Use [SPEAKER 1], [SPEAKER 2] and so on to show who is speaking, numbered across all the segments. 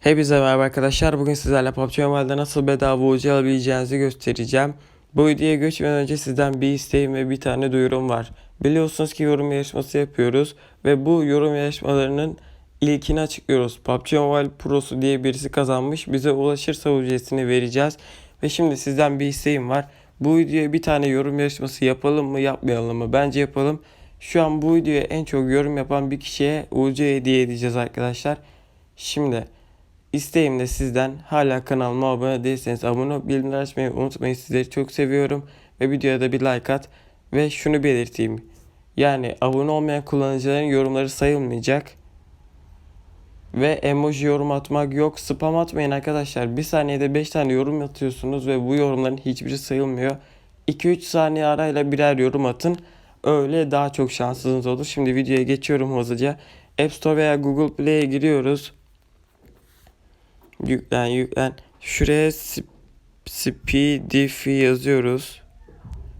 [SPEAKER 1] Hepinize merhaba arkadaşlar. Bugün sizlerle PUBG Mobile'de nasıl bedava ucu alabileceğinizi göstereceğim. Bu videoya geçmeden önce sizden bir isteğim ve bir tane duyurum var. Biliyorsunuz ki yorum yarışması yapıyoruz ve bu yorum yarışmalarının ilkini açıklıyoruz. PUBG Mobile Pro'su diye birisi kazanmış. Bize ulaşırsa ücretini vereceğiz. Ve şimdi sizden bir isteğim var. Bu videoya bir tane yorum yarışması yapalım mı yapmayalım mı? Bence yapalım. Şu an bu videoya en çok yorum yapan bir kişiye UC hediye edeceğiz arkadaşlar. Şimdi İsteğim de sizden hala kanalıma abone değilseniz abone olup bildirimleri açmayı unutmayın. Sizleri çok seviyorum ve videoya da bir like at. Ve şunu belirteyim. Yani abone olmayan kullanıcıların yorumları sayılmayacak. Ve emoji yorum atmak yok. Spam atmayın arkadaşlar. Bir saniyede 5 tane yorum atıyorsunuz ve bu yorumların hiçbiri sayılmıyor. 2-3 saniye arayla birer yorum atın. Öyle daha çok şansınız olur. Şimdi videoya geçiyorum hızlıca. App Store veya Google Play'e giriyoruz. Yüklen yüklen. Şuraya sp- Speedify yazıyoruz.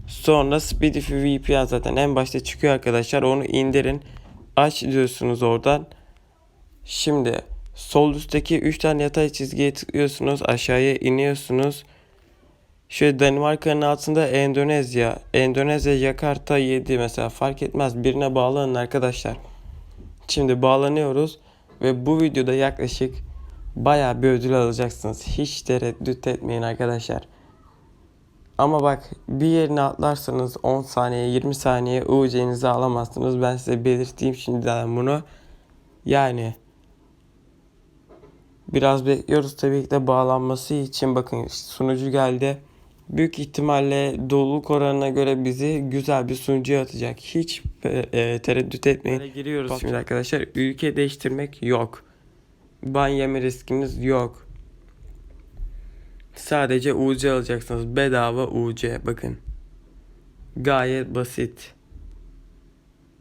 [SPEAKER 1] Sonra Speedify VPN zaten en başta çıkıyor arkadaşlar. Onu indirin. Aç diyorsunuz oradan. Şimdi sol üstteki 3 tane yatay çizgiye tıklıyorsunuz. Aşağıya iniyorsunuz. Şöyle Danimarka'nın altında Endonezya. Endonezya Jakarta 7 mesela fark etmez. Birine bağlanın arkadaşlar. Şimdi bağlanıyoruz. Ve bu videoda yaklaşık bayağı bir ödül alacaksınız. Hiç tereddüt etmeyin arkadaşlar. Ama bak bir yerine atlarsanız 10 saniye 20 saniye UC'nizi alamazsınız. Ben size belirteyim şimdiden bunu. Yani biraz bekliyoruz tabii ki de bağlanması için bakın sunucu geldi. Büyük ihtimalle doluluk oranına göre bizi güzel bir sunucuya atacak. Hiç e, e, tereddüt etmeyin. Giriyoruz şimdi arkadaşlar. Ülke değiştirmek yok ban yeme riskiniz yok. Sadece UC alacaksınız. Bedava UC bakın. Gayet basit.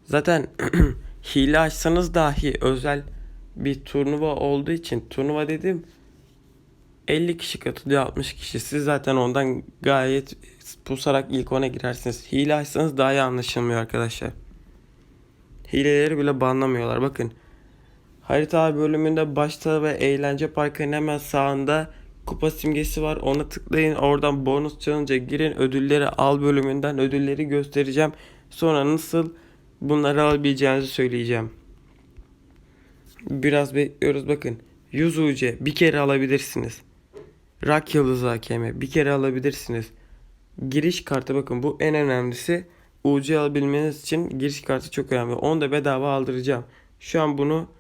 [SPEAKER 1] Zaten hile açsanız dahi özel bir turnuva olduğu için turnuva dedim 50 kişi katılıyor 60 kişi. Siz zaten ondan gayet pusarak ilk ona girersiniz. Hile açsanız daha iyi anlaşılmıyor arkadaşlar. Hileleri bile banlamıyorlar. Bakın Harita bölümünde başta ve eğlence parkının hemen sağında kupa simgesi var. Ona tıklayın. Oradan bonus challenge'a girin. Ödülleri al bölümünden ödülleri göstereceğim. Sonra nasıl bunları alabileceğinizi söyleyeceğim. Biraz bekliyoruz bakın. 100 UC bir kere alabilirsiniz. Rak yıldızı hakemi bir kere alabilirsiniz. Giriş kartı bakın bu en önemlisi. UC alabilmeniz için giriş kartı çok önemli. Onu da bedava aldıracağım. Şu an bunu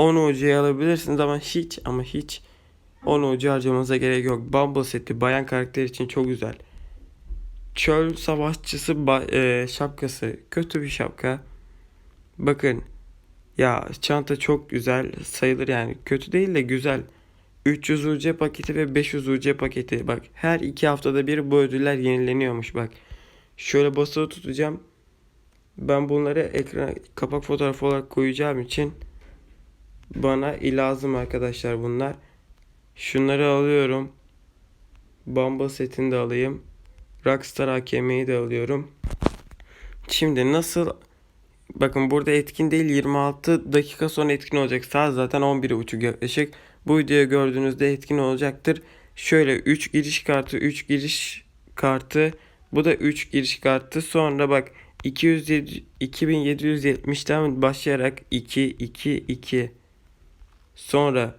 [SPEAKER 1] 10 UC alabilirsiniz ama hiç ama hiç 10 UC harcamanıza gerek yok. Bumble seti bayan karakter için çok güzel. Çöl savaşçısı e, şapkası kötü bir şapka. Bakın ya çanta çok güzel sayılır yani kötü değil de güzel. 300 UC paketi ve 500 UC paketi. Bak her iki haftada bir bu ödüller yenileniyormuş bak. Şöyle basılı tutacağım. Ben bunları ekran kapak fotoğrafı olarak koyacağım için bana lazım arkadaşlar bunlar. Şunları alıyorum. Bamba setini de alayım. Rockstar AKM'yi de alıyorum. Şimdi nasıl Bakın burada etkin değil 26 dakika sonra etkin olacak. Saat zaten 11.30 yaklaşık. Bu videoyu gördüğünüzde etkin olacaktır. Şöyle 3 giriş kartı 3 giriş kartı bu da 3 giriş kartı. Sonra bak 207, 2770'ten başlayarak 2 2 2 Sonra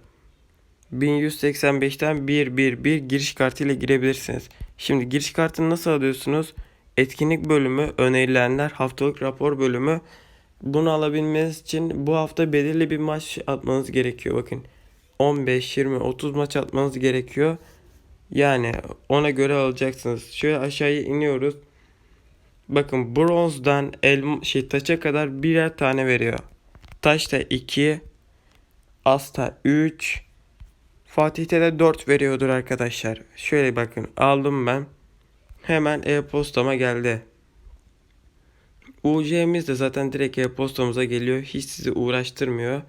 [SPEAKER 1] 1185'ten 111 giriş kartı ile girebilirsiniz. Şimdi giriş kartını nasıl alıyorsunuz? Etkinlik bölümü, önerilenler, haftalık rapor bölümü. Bunu alabilmeniz için bu hafta belirli bir maç atmanız gerekiyor. Bakın 15, 20, 30 maç atmanız gerekiyor. Yani ona göre alacaksınız. Şöyle aşağıya iniyoruz. Bakın bronzdan el şey taça kadar birer tane veriyor. Taş da 2, Asta 3. Fatih'te de 4 veriyordur arkadaşlar. Şöyle bakın aldım ben. Hemen e-postama geldi. UC'miz de zaten direkt e-postamıza geliyor. Hiç sizi uğraştırmıyor.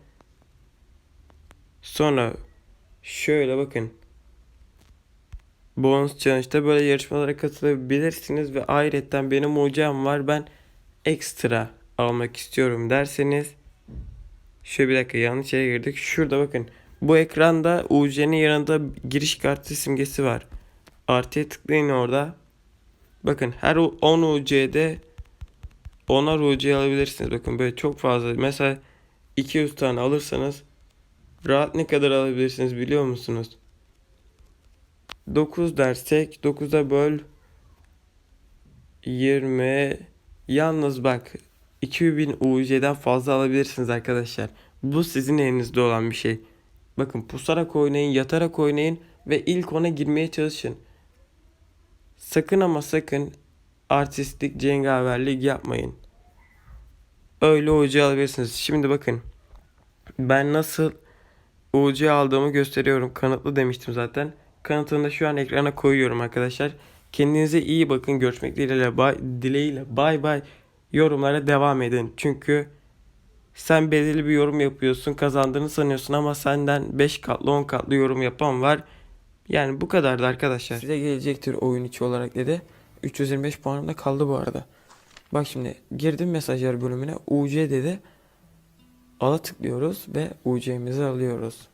[SPEAKER 1] Sonra şöyle bakın. Bonus Challenge'da böyle yarışmalara katılabilirsiniz ve ayrıca benim UC'm var. Ben ekstra almak istiyorum derseniz Şöyle bir dakika yanlış yere girdik. Şurada bakın. Bu ekranda UC'nin yanında giriş kartı simgesi var. Artıya tıklayın orada. Bakın her 10 UC'de 10'ar UC alabilirsiniz. Bakın böyle çok fazla. Mesela 200 tane alırsanız rahat ne kadar alabilirsiniz biliyor musunuz? 9 dersek 9'a böl 20 yalnız bak 2000 UC'den fazla alabilirsiniz arkadaşlar. Bu sizin elinizde olan bir şey. Bakın pusarak oynayın, yatarak oynayın ve ilk ona girmeye çalışın. Sakın ama sakın artistlik, cengaverlik yapmayın. Öyle UC alabilirsiniz. Şimdi bakın. Ben nasıl UC aldığımı gösteriyorum. Kanıtlı demiştim zaten. Kanıtını da şu an ekrana koyuyorum arkadaşlar. Kendinize iyi bakın. Görüşmek dileğiyle. Bay, dileğiyle. Bay bay. Yorumlara devam edin. Çünkü sen belirli bir yorum yapıyorsun. Kazandığını sanıyorsun ama senden 5 katlı 10 katlı yorum yapan var. Yani bu kadardı arkadaşlar. Size gelecektir oyun içi olarak dedi. 325 puanım da kaldı bu arada. Bak şimdi girdim mesajlar bölümüne UC dedi. Ala tıklıyoruz ve UC'mizi alıyoruz.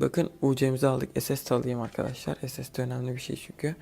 [SPEAKER 1] Bakın UC'mizi aldık. SS alayım arkadaşlar. SS de önemli bir şey çünkü.